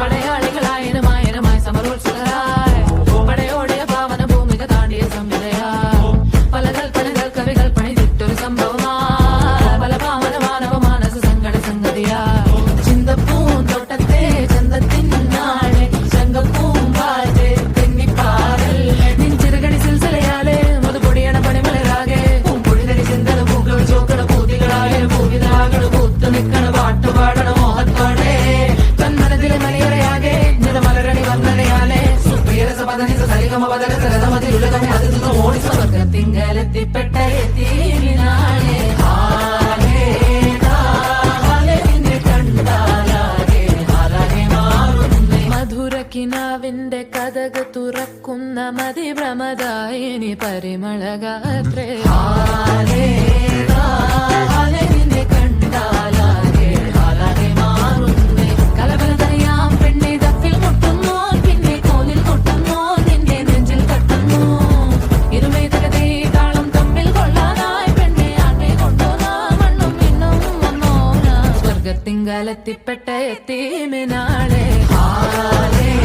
படையாளிகளாயிரமாயிரமாய் சமரோல் சுடரா. മധുരക്കിനാവിന്റെ കഥക തുറക്കുന്ന മതി ഓടി പരിമളകാത്രേ എത്തിനാണേ സ്വർഗത്തിങ്കാലെത്തിപ്പെട്ട ആളെ